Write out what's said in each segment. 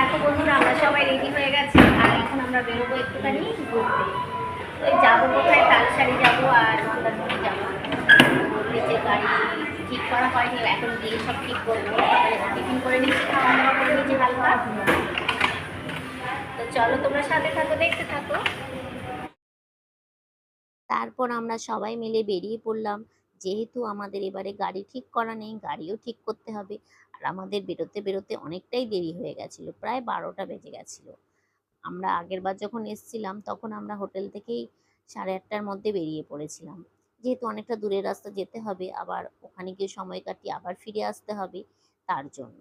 দেখো বন্ধুরা, আমরা সবাই রেডি হয়ে গেছি। আর এখন আমরা বেরোবো একটুখানি ঘুরতে। যাব কোথায়? তালসারি যাব আর মন্দারমণি যাব। গাড়ি ঠিক করা হয়নি, এখন গিয়ে সব ঠিক করব। টিফিন করে নিচ্ছি, খাওয়া দাওয়া করে নিচ্ছি হালকা। তো চলো তোমরা সাথে থাকো, দেখতে থাকো। তারপর আমরা সবাই মিলে বেরিয়ে পড়লাম। যেহেতু আমাদের এবারে গাড়ি ঠিক করা নেই, গাড়িও ঠিক করতে হবে। আর আমাদের বেরোতে বেরোতে অনেকটাই দেরি হয়ে গেছিল, প্রায় বারোটা বেজে গেছিল। আমরা আগের বার যখন এসছিলাম তখন আমরা হোটেল থেকেই সাড়ে আটটার মধ্যে বেরিয়ে পড়েছিলাম। যেহেতু অনেকটা দূরের রাস্তা যেতে হবে, আবার ওখানে গিয়ে সময় কাটিয়ে আবার ফিরে আসতে হবে তার জন্য।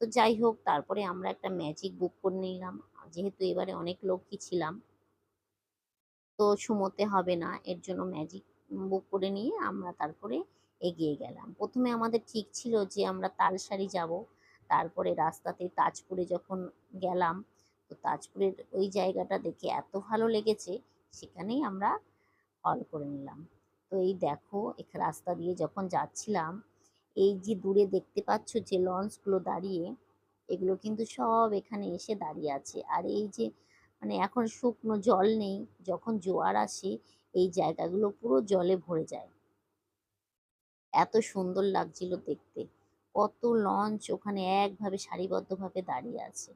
তো যাই হোক, তারপরে আমরা একটা ম্যাজিক বুক করে নিলাম, যেহেতু এবারে অনেক লোকই ছিলাম। তো সুমোতে হবে না, এর জন্য ম্যাজিক বুক করে নিয়ে আমরা তারপরে এগিয়ে গেলাম। প্রথমে আমাদের ঠিক ছিল যে আমরা তালসারি যাব, তারপরে রাস্তাতে তাজপুরে যখন গেলাম, তো তাজপুরের ওই জায়গাটা দেখে এত ভালো লেগেছে, সেখানেই আমরা হল করে নিলাম। তো এই দেখো, এক রাস্তা দিয়ে যখন যাচ্ছিলাম, এই যে দূরে দেখতে পাচ্ছ যে লঞ্চগুলো দাঁড়িয়ে, এগুলো কিন্তু সব এখানে এসে দাঁড়িয়ে আছে। আর এই যে মানে এখন শুকনো জল নেই, যখন জোয়ার আসে, এই জায়গাগুলো পুরো জলে ভরে যায়। এত সুন্দর লাগছিল দেখতে। কত লঞ্চ ওখানে একভাবে সারিবদ্ধভাবে দাঁড়িয়ে আছে।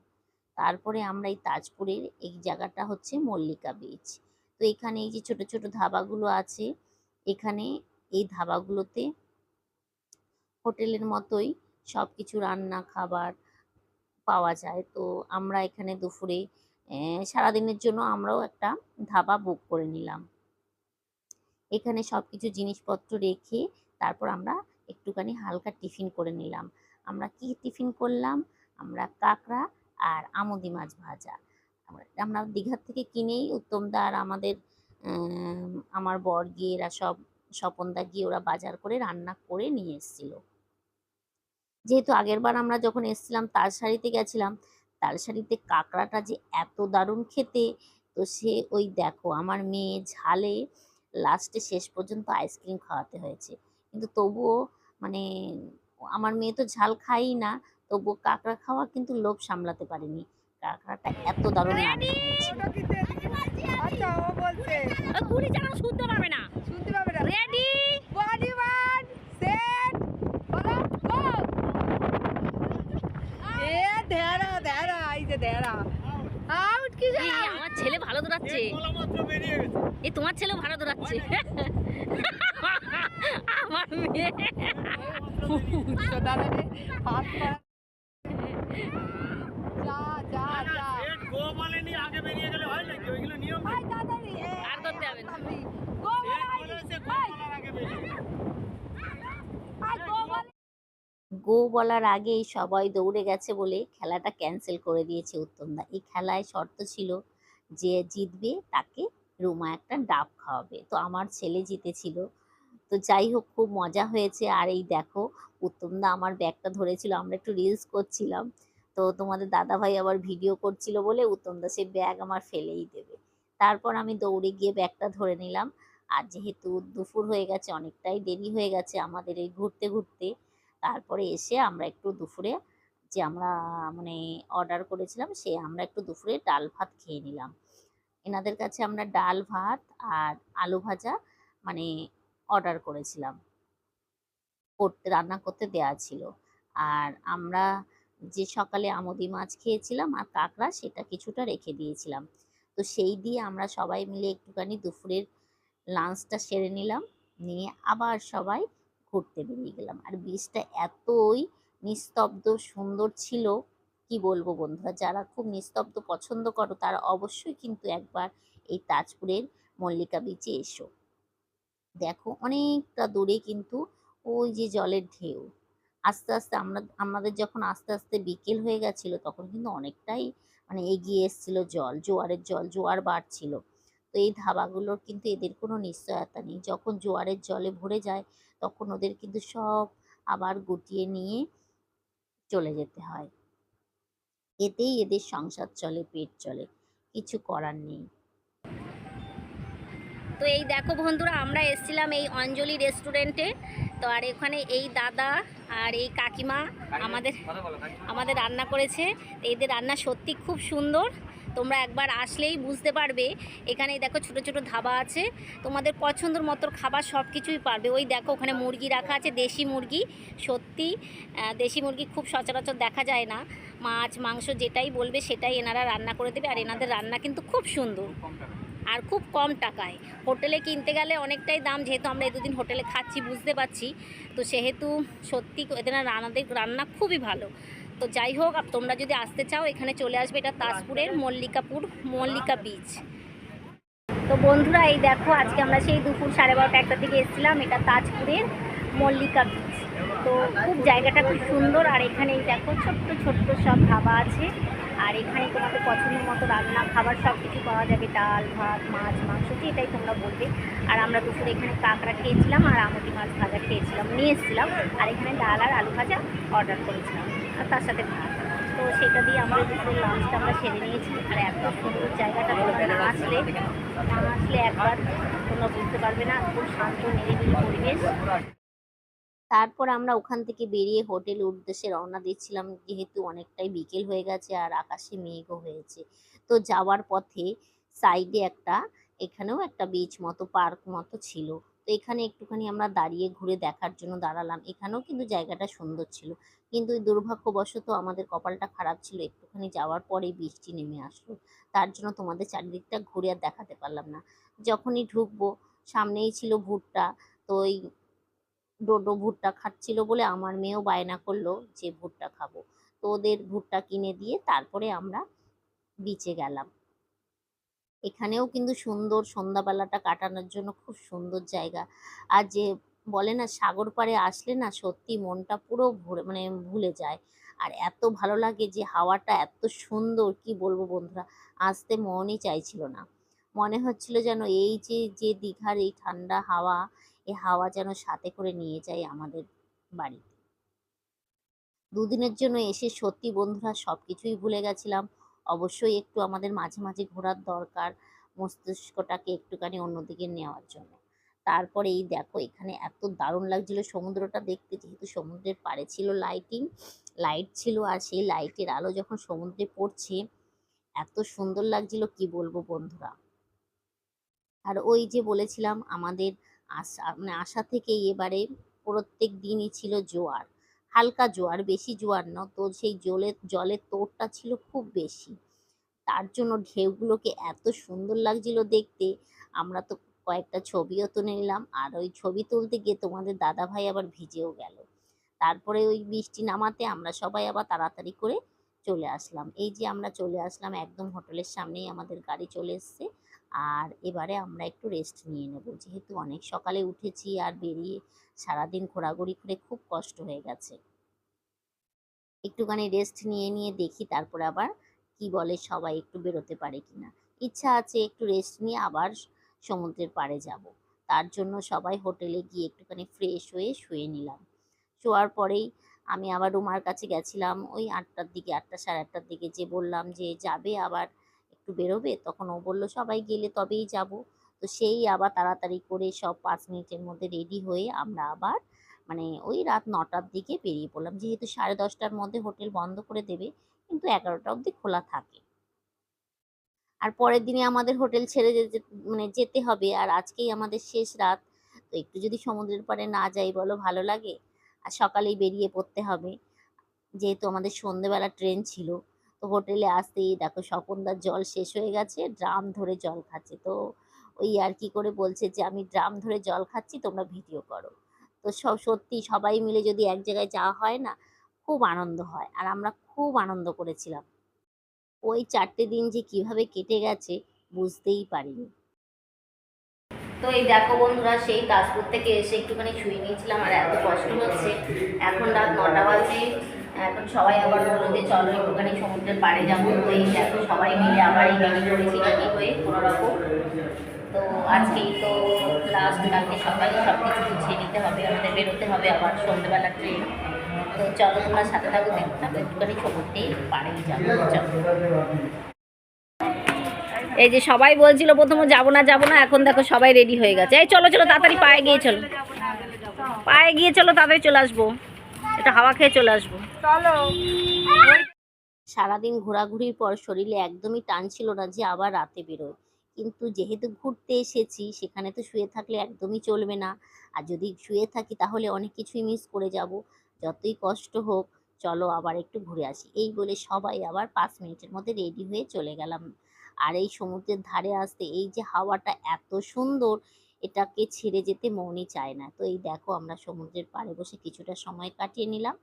তারপরে আমরা এই তাজপুরের এই জায়গাটা হচ্ছে মল্লিকা বিচ তো এখানে এই যে ছোট ছোট ধাবাগুলো আছে, এখানে এই ধাবাগুলোতে হোটেলের মতোই সব কিছু রান্না, খাবার পাওয়া যায়। তো আমরা এখানে দুপুরে সারাদিনের জন্য আমরাও একটা ধাবা বুক করে নিলাম। এখানে সব কিছু জিনিসপত্র রেখে তারপর আমরা একটুখানি হালকা টিফিন করে নিলাম। আমরা কি টিফিন করলাম? আমরা কাঁকড়া আর আমুদি মাছ ভাজা। আমরা দীঘার থেকে কিনেই উত্তমদা আর আমাদের আমার বর গিয়ে এরা সব, স্বপনদা গিয়ে ওরা বাজার করে রান্না করে নিয়ে এসেছিল। যেহেতু আগেরবার আমরা যখন এসেছিলাম তালসারিতে গেছিলাম তালসারিতে কাঁকড়াটা যে এত দারুণ খেতে, তো সে ওই দেখো আমার মেয়ে ঝালে লাস্টে শেষ পর্যন্ত আইসক্রিম খাওয়াতে হয়েছে। কিন্তু তবুও মানে আমার মেয়ে তো ঝাল খাই না তবুও কাঁকড়া খাওয়া কিন্তু লোভ সামলাতে পারেনি। কাঁকড়াটা এত দারুণ আচ্ছা শুনতে পারবে না। শুনতে পাবে না। রেডি? বডি ওয়ান সেট বলো এ এই যে আউট কি আমার ছেলে ভালো দৌড়াচ্ছে। এই তোমার ছেলে ভালো দৌড়াচ্ছে। আমার মেয়ে হাত যা যা যা ভাই দাদারে আর করতে হবে না। গো বলে ভাই ভাই গো বলে গো বলার আগেই সবাই দৌড়ে গেছে বলে খেলাটা ক্যান্সেল করে দিয়েছে উত্তমদা এই খেলায় শর্ত ছিল যে জিতবে তাকে রুমা একটা ডাব খাওয়াবে তো আমার ছেলে জিতেছিল তো যাই হোক, খুব মজা হয়েছে। আর এই দেখো উত্তমদা আমার ব্যাগটা ধরেছিল, আমরা একটু রিলস করছিলাম। তো তোমাদের দাদাভাই আবার ভিডিও করছিল বলে উত্তমদা সে ব্যাগ আমার ফেলেই দেবে। তারপর আমি দৌড়ে গিয়ে ব্যাগটা ধরে নিলাম। আর যেহেতু দুপুর হয়ে গেছে, অনেকটাই দেরি হয়ে গেছে আমাদের এই ঘুরতে ঘুরতে। তারপরে এসে আমরা একটু দুপুরে যে আমরা মানে অর্ডার করেছিলাম, সে আমরা একটু দুপুরে ডাল ভাত খেয়ে নিলাম। এনাদের কাছে আমরা ডাল ভাত আর আলু ভাজা মানে অর্ডার করেছিলাম। করতে, রান্না করতে দেয়া ছিল। আর আমরা যে সকালে আমদি মাছ খেয়েছিলাম আর কাঁকড়া সেটা কিছুটা রেখে দিয়েছিলাম। তো সেই দিয়ে আমরা সবাই মিলে একটুখানি দুপুরের লাঞ্চটা সেরে নিলাম। নিয়ে আবার সবাই ঘুরতে বেরিয়ে গেলাম। আর বীজটা এতই নিস্তব্ধ, সুন্দর ছিল, কি বলব বন্ধুরা? যারা খুব নিস্তব্ধ পছন্দ করো, তারা অবশ্যই কিন্তু একবার এই তাজপুরের মল্লিকা বিচে এসো। দেখো অনেকটা দূরে কিন্তু ওই যে জলের ঢেউ। আস্তে আস্তে আমরা, আমাদের যখন আস্তে আস্তে বিকেল হয়ে গেছিল তখন কিন্তু অনেকটাই মানে এগিয়ে এসেছিল জল, জোয়ারের জল, জোয়ার বাড়ছিল। তো এই ধাবাগুলোর কিন্তু এদের কোনো নিশ্চয়তা নেই। যখন জোয়ারের জলে ভরে যায় তখন ওদের কিন্তু সব আবার গুটিয়ে নিয়ে চলে যেতে হয়। এতেই এদের সংসার চলে, পেট চলে। কিছু করার নেই। তো এই দেখো বন্ধুরা, আমরা এসেছিলাম এই অঞ্জলি রেস্টুরেন্টে। তো আর এখানে এই দাদা আর এই কাকিমা আমাদের আমাদের রান্না করেছে। এদের রান্না সত্যি খুব সুন্দর। তোমরা একবার আসলেই বুঝতে পারবে। এখানে দেখো ছোট ছোট ধাবা আছে। তোমাদের পছন্দের মতো খাবার সব কিছুই পারবে। ওই দেখো ওখানে মুরগি রাখা আছে, দেশি মুরগি। সত্যি দেশি মুরগি খুব সচরাচর দেখা যায় না। মাছ, মাংস যেটাই বলবে সেটাই এনারা রান্না করে দেবে। আর এনাদের রান্না কিন্তু খুব সুন্দর। আর খুব কম টাকায়। হোটেলে কিনতে গেলে অনেকটাই দাম, যেহেতু আমরা এতদিন হোটেলে খাচ্ছি, বুঝতে পারছি। তো সেহেতু সত্যি এদের রান্নাদের রান্না খুবই ভালো। তো যাই হোক তোমরা যদি আসতে চাও, এখানে চলে আসবে এটা তাজপুরের মল্লিকাপুর মল্লিকা বিচ তো বন্ধুরা, এই দেখো, আজকে আমরা সেই দুপুর সাড়ে বারোটা একটা দিকে এসেছিলাম, এটা তাজপুরের মল্লিকা বিচ তো খুব জায়গাটা খুব সুন্দর, আর এখানে এই দেখো ছোট্ট ছোট্ট সব ধাবা আছে। আর এখানে তোমাদের পছন্দের মতো রান্না, খাবার সব কিছু পাওয়া যাবে, ডাল, ভাত, মাছ, মাংস যেটাই তোমরা বলবে। আর আমরা দুপুরে এখানে কাঁকড়া খেয়েছিলাম আর আমটি মাছ ভাজা খেয়েছিলাম, নিয়ে এসেছিলাম। আর এখানে ডাল আর আলু ভাজা অর্ডার করেছিলাম। আর তার সাথে ভাত। তো সেটা দিয়ে আমরা দুপুরের লাঞ্চটা আমরা সেরে নিয়েছি। আর এত সুন্দর জায়গাটা তোমরা না আসলে না আসলে একবার তোমরা বুঝতে পারবে না, খুব শান্ত, নিরিবিলি পরিবেশ। তারপর আমরা ওখান থেকে বেরিয়ে হোটেল উদ্দেশ্যে রওনা দিচ্ছিলাম। যেহেতু অনেকটাই বিকেল হয়ে গেছে আর আকাশে মেঘও হয়েছে। তো যাওয়ার পথে সাইডে একটা, এখানেও একটা বিচ মতো পার্ক মতো ছিল। তো এখানে একটুখানি আমরা দাঁড়িয়ে ঘুরে দেখার জন্য দাঁড়ালাম। এখানেও কিন্তু জায়গাটা সুন্দর ছিল। কিন্তু দুর্ভাগ্যবশত আমাদের কপালটা খারাপ ছিল। একটুখানি যাওয়ার পরে বৃষ্টি নেমে আসলো। তার জন্য তোমাদের চারিদিকটা ঘুরে আর দেখাতে পারলাম না। যখনই ঢুকবো, সামনেই ছিল ভুট্টা। তো ওই ডোডো ভুট্টা খাচ্ছিল বলে আমার মেয়েও বায়না করল যে, ভুট্টা খাব। তো ওদের ভুট্টা কিনে দিয়ে তারপরে আমরা বিচে গেলাম। এখানেও কিন্তু সুন্দর সন্ধ্যাবেলাটা কাটানোর জন্য খুব সুন্দর জায়গা। আর যে বলে না, সাগর পাড়ে আসলে না সত্যি মনটা পুরো ভরে মানে ভুলে যায়। আর এত ভালো লাগে যে হাওয়াটা এত সুন্দর, কি বলব বন্ধুরা? আসতে মনই চাইছিল না। মনে হচ্ছিল যেন এই যে যে দীঘার এই ঠান্ডা হাওয়া এই হাওয়া যেন সাথে করে নিয়ে যায় আমাদের বাড়িতে। দুদিনের জন্য এসে সত্যি বন্ধুরা সব কিছুই ভুলে গেছিলাম। অবশ্যই একটু আমাদের মাঝে মাঝে ঘোরার দরকার মস্তিষ্কটাকে একটুখানি অন্যদিকে নেওয়ার জন্য। তারপরে এই দেখো, এখানে এত দারুণ লাগছিল সমুদ্রটা দেখতে। যেহেতু সমুদ্রের পাড়ে ছিল লাইটিং লাইট ছিল আর সেই লাইটের আলো যখন সমুদ্রে পড়ছে, এত সুন্দর লাগছিল, কি বলব বন্ধুরা? আর ওই যে বলেছিলাম আমাদের আশা মানে আশা থেকেই এবারে প্রত্যেক দিনই ছিল জোয়ার, হালকা জোয়ার, বেশি জোয়ার না, তো সেই জলের জলের তোড়টা ছিল খুব বেশি। তার জন্য ঢেউগুলোকে এত সুন্দর লাগছিল দেখতে। আমরা তো কয়েকটা ছবিও তুলে নিলাম, আর ওই ছবি তুলতে গিয়ে তোমাদের দাদা ভাই আবার ভিজেও গেল। তারপরে ওই বৃষ্টি নামাতে আমরা সবাই আবার তাড়াতাড়ি করে চলে আসলাম। এই যে আমরা চলে আসলাম একদম হোটেলের সামনেই, আমাদের গাড়ি চলে এসছে। আর এবারে আমরা একটু রেস্ট নিয়ে নেব। যেহেতু অনেক সকালে উঠেছি আর বেরিয়ে সারাদিন ঘোরাঘুরি করে খুব কষ্ট হয়ে গেছে। একটুখানি রেস্ট নিয়ে নিয়ে দেখি তারপরে আবার কি বলে সবাই একটু বেরোতে পারে কিনা। ইচ্ছা আছে একটু রেস্ট নিয়ে আবার সমুদ্রের পাড়ে যাব। তার জন্য সবাই হোটেলে গিয়ে একটুখানি ফ্রেশ হয়ে শুয়ে নিলাম। শোয়ার পরেই আমি আবার রুমার কাছে গেছিলাম। ওই আটটার দিকে, আটটা সাড়ে আটটার দিকে যে বললাম যে যাবে আবার একটু বেরোবে, তখন ও বলল, সবাই গেলে তবেই যাব। তো সেই আবার তাড়াতাড়ি করে সব পাঁচ মিনিটের মধ্যে রেডি হয়ে আমরা আবার মানে ওই রাত নটার দিকে বেরিয়ে পড়লাম। যেহেতু সাড়ে দশটার মধ্যে হোটেল বন্ধ করে দেবে, কিন্তু এগারোটা অবধি খোলা থাকে। আর পরের দিনে আমাদের হোটেল ছেড়ে যেতে মানে যেতে হবে, আর আজকেই আমাদের শেষ রাত, তো একটু যদি সমুদ্রের পাড়ে না যাই বলো, ভালো লাগে। আর সকালেই বেরিয়ে পড়তে হবে। যেহেতু আমাদের সন্ধেবেলা ট্রেন ছিল তো হোটেলে আসতেই দেখো স্বপনদার জল শেষ হয়ে গেছে, ড্রাম ধরে জল খাচ্ছে। তো ওই আর কি করে বলছে যে, আমি ড্রাম ধরে জল খাচ্ছি, তোমরা ভিডিও করো। তো সব সত্যি সবাই মিলে যদি এক জায়গায় যাওয়া হয় না, খুব আনন্দ হয়। আর আমরা খুব আনন্দ করেছিলাম। ওই চারটে দিন যে কীভাবে কেটে গেছে, বুঝতেই পারিনি। তো এই দেখো বন্ধুরা, সেই তাজপুর থেকে এসে একটুখানি শুয়ে নিয়েছিলাম আর এত কষ্ট হচ্ছে। এখন রাত নটা বাজে। এখন সবাই আবার বলল যে চলো একটুখানি সমুদ্রের পাড়ে যাব। তো এই দেখো সবাই মিলে আবার এই রেডি করেছি রেডি হয়ে কোনো রকম তো আজকেই তো লাস্ট কালকে সকালে সব কিছু গুছিয়ে নিতে হবে, আমাদের বেরোতে হবে আবার সন্ধ্যেবেলা ট্রেন তো চলো তোমরা সাথে থাকো, দেখতে থাকো, একটুখানি সমুদ্রের পাড়েই যাব। চলো। এই যে সবাই বলছিল প্রথমে যাব না যাব না, এখন দেখো সবাই রেডি হয়ে গেছে। এই চলো চলো, তাড়াতাড়ি পায়ে গিয়ে চলো। পায়ে গিয়ে চলো, তাড়াতাড়ি চলে আসব। এটা হাওয়া খেয়ে চলে আসব। চলো। সারাদিন ঘোরাঘুরির পর শরীরে একদমই টান ছিল না যে আবার রাতে বেরোয়। কিন্তু যেহেতু ঘুরতে এসেছি সেখানে তো শুয়ে থাকলে একদমই চলবে না। আর যদি শুয়ে থাকি তাহলে অনেক কিছুই মিস করে যাব। যতই কষ্ট হোক চলো আবার একটু ঘুরে আসি। এই বলে সবাই আবার পাঁচ মিনিটের মধ্যে রেডি হয়ে চলে গেলাম। আর এই সমুদ্রের ধারে আসতে এই যে হাওয়াটা এত সুন্দর এটাকে ছেড়ে যেতে মনই চায় না। তো এই দেখো আমরা সমুদ্রের পাড়ে বসে কিছুটা সময় কাটিয়ে নিলাম।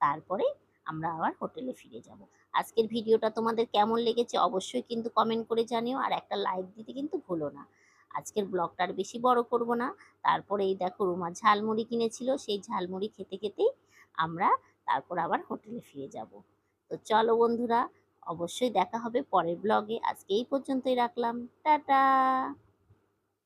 তারপরে আমরা আবার হোটেলে ফিরে যাব। আজকের ভিডিওটা তোমাদের কেমন লেগেছে অবশ্যই কিন্তু কমেন্ট করে জানিও আর একটা লাইক দিতে কিন্তু ভুলো না। আজকের ব্লগটা আর বেশি বড় করব না। তারপরে এই দেখো রুমা ঝালমুড়ি কিনেছিল, সেই ঝালমুড়ি খেতে খেতেই আমরা তারপর আবার হোটেলে ফিরে যাব। তো চলো বন্ধুরা, অবশ্যই দেখা হবে পরের ব্লগে আজকে এই পর্যন্তই রাখলাম। টাটা!